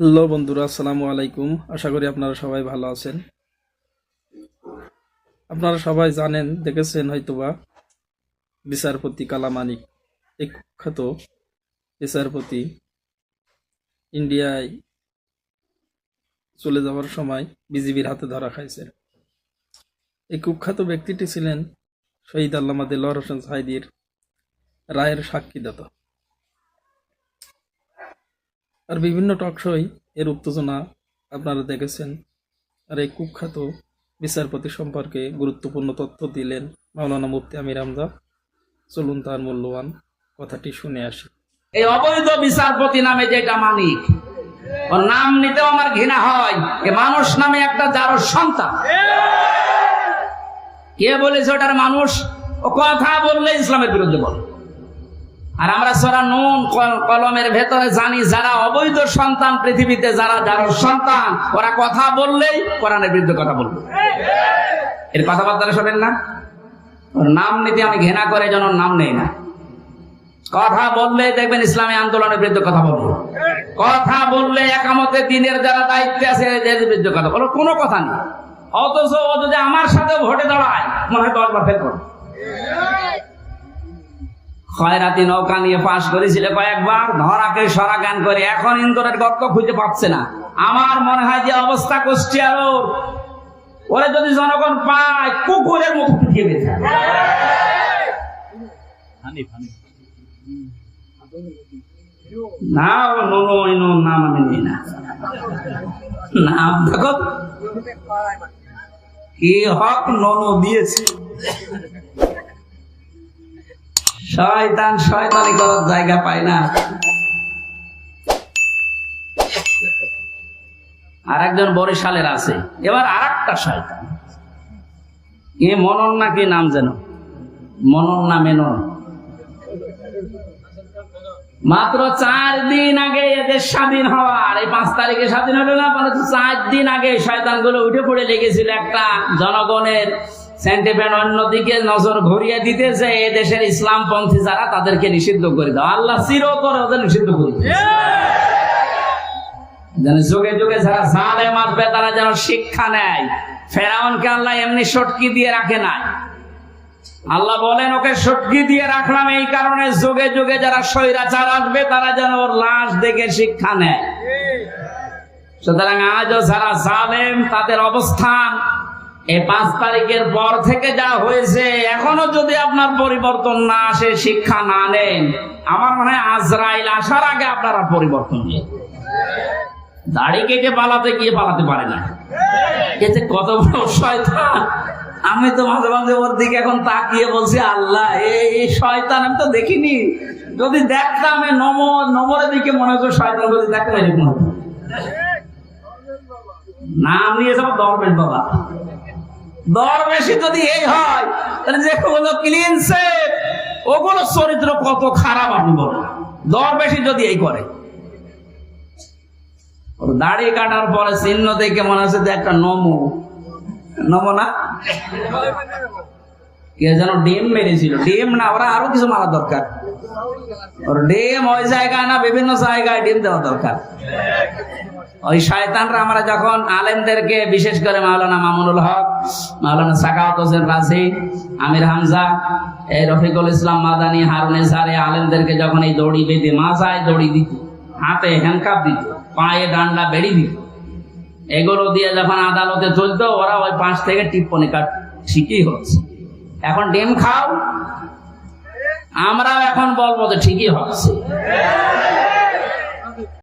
Hello বন্ধুরা, আসসালামু আলাইকুম। আশা করি আপনারা সবাই ভালো আছেন। আপনারা সবাই জানেন, দেখেছেন হয়তোবা, বিচারপতি কালামানিক এই কুখ্যাত বিচারপতি ইন্ডিয়ায় চলে যাওয়ার সময় বিজিবির হাতে ধরা খাইছেন এই কুখ্যাত ব্যক্তিটি ছিলেন শহীদ আল্লামা দেলোয়ার হোসেন সাইদির রায়ের সাক্ষীদাতা। আর বিভিন্ন টকশোই এর উত্তেজনা আপনারা দেখেছেন। আর এই কুখ্যাত বিচারপতি সম্পর্কে গুরুত্বপূর্ণ তথ্য দিলেন মাওলানা মুফতি আমির হামজা। চলুন তার মূল্যবান কথাটি শুনে আসি। এই অবৈধ বিচারপতি নামে যেটা মানিক ওর নাম নিতেও আমার ঘৃণা হয়, এ মানুষ নামে একটা যারো সন্তান। কে বলেছে ওটার মানুষ? ও কথা বললে ইসলামের বিরুদ্ধে বলে। আর আমরা সরা নুন কল- কলমের ভেতরে জানি যারা অবৈধ সন্তান পৃথিবীতে, যারা যারা সন্তান, ওরা কথা বললেই কোরআনের বিরুদ্ধে কথা বলবে। এর কথাবার্তা শোনেন না? ওর নাম নিতে আমি ঘৃণা করে যেন নাম নেই না। কথা বললে দেখবেন ইসলামী আন্দোলনের বিরুদ্ধে কথা বলব। কথা বললে একামতে দিনের যারা দায়িত্বে আছে, এদের বিরুদ্ধে কথা বলো কোনো কথা নেই। অথচ ও যদি আমার সাথে ভোটে দাঁড়ায়, মনে হয় দশবার ফেল করো খয়রাতি নৌকা নিয়ে পাশ করেছিল কয়েকবার ধরাকে সরা জ্ঞান করে। এখন ইন্দোরের গর্ত খুঁজে পাচ্ছে না। আমার মনে হয় যে অবস্থা করছে আর ওর যদি জনগণ পায় কুকুরের মতো পিটিয়ে দিয়েছে না নাম আমি নিই না। নাম দেখো। কি হক ননু দিয়েছে। শয়তান, শয়তানি করার জায়গা পায় না। আর একজন বরিশালের আছে। এবার আর একটা শয়তান। এ মনন না কি নাম যেন? মনন না মেনন। মাত্র চার দিন আগে এদের স্বাধীন হওয়ার। এই পাঁচ তারিখে স্বাধীন হলো না? চার দিন আগে শয়তানগুলো উঠে পড়ে লেগেছিল একটা জনগণের সেন্টিমেন্ট অন্যদিকে নজর ঘুরিয়ে এ দেশের ইসলাম পন্থী যারা, তাদেরকে নিষিদ্ধ করে দাও। আল্লাহ চিরতরে ওদের নিষিদ্ধ করে যুগে যুগে যারা তারা যেন শিক্ষা নেয়। ফেরাউনকে আল্লাহ এমনি সটকি দিয়ে রাখে নাই। আল্লাহ বলেন, ওকে সটকি দিয়ে রাখলাম এই কারণে যুগে যুগে যারা স্বৈরাচার আসবে, তারা যেন ওর লাশ দেখে শিক্ষা নেয়। সুতরাং আজও যারা জালেম, তাদের অবস্থান এই পাঁচ তারিখের পর থেকে যা হয়েছে, এখনও যদি আপনার পরিবর্তন না আসে, শিক্ষা না নেন, আমার মনে হয় আজরাইল আসার আগে আপনারা পরিবর্তন নেই দাড়ি কেটে পালাতে গিয়ে পালাতে পারে না। এ যে কত বড় শয়তান। আমি তো মাঝে মাঝে ওর দিকে এখন তাকিয়ে বলছি, আল্লাহ, এই শয়তান আমি তো দেখিনি। যদি দেখতাম নমর নমরের দিকে মনে হতো শয়তান, যদি দেখতাম, এরকম হতো। নাম নিয়ে সব দরবেশ বাবা। দরবেশি যদি এই হয়, তাহলে যেগুলো ক্লিন সেফ ওগুলো চরিত্র কত খারাপ আমি বলেন দরবেশি যদি এই করে। দাড়ি কাটার পরে চিহ্ন দেখে মনে হচ্ছে একটা নমো। নমো না? কে যেন ডিম মেরেছিল। ডিম না, ওরা আরও কিছু মারা দরকার। ওর ডিম ওই জায়গায় না, বিভিন্ন জায়গায় ডিম দেওয়া দরকার। ওই শয়তানরা আমরা যখন আলেমদেরকে, বিশেষ করে মাওলানা মামুনুল হক, মাওলানা সাকাওয়াত হোসেন রাজি, আমির হামজা, এই রফিকুল ইসলাম মাদানি, হারুনে সারে আলেমদেরকে যখন এই দড়ি বেঁধে মাথায় দড়ি দিত, হাতে হ্যান্ডকাপ দিত, পায়ে ডান্ডা বেড়ি দিত, এগুলো দিয়ে যখন আদালতে চলতো, ওরা ওই পাঁচ থেকে টিপ্পনি কাট ঠিকই হচ্ছে। এখন ডিম খাও। আমরাও এখন বলব তো ঠিকই হচ্ছে।